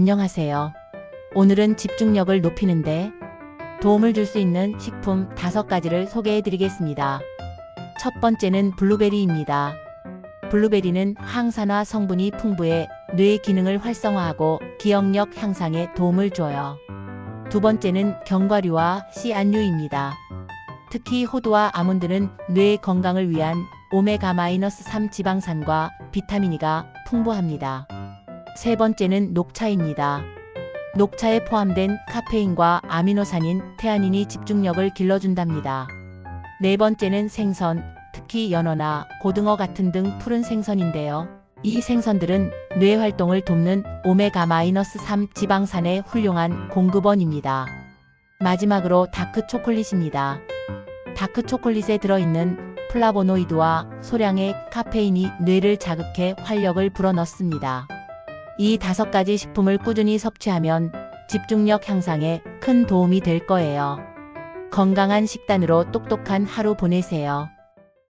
안녕하세요. 오늘은 집중력을 높이는데 도움을 줄 수 있는 식품 다섯 가지를 소개해 드리겠습니다. 첫 번째는 블루베리입니다. 블루베리는 항산화 성분이 풍부해 뇌 기능을 활성화하고 기억력 향상에 도움을 줘요. 두 번째는 견과류와 씨안류입니다. 특히 호두와 아몬드는 뇌 건강을 위한 오메가-3 지방산과 비타민이가 풍부합니다. 세 번째는 녹차입니다. 녹차에 포함된 카페인과 아미노산인 테아닌이 집중력을 길러준답니다. 네 번째는 생선, 특히 연어나 고등어 같은 등 푸른 생선인데요. 이 생선들은 뇌 활동을 돕는 오메가-3 지방산의 훌륭한 공급원입니다. 마지막으로 다크 초콜릿입니다. 다크 초콜릿에 들어있는 플라보노이드와 소량의 카페인이 뇌를 자극해 활력을 불어넣습니다. 이 다섯 가지 식품을 꾸준히 섭취하면 집중력 향상에 큰 도움이 될 거예요. 건강한 식단으로 똑똑한 하루 보내세요.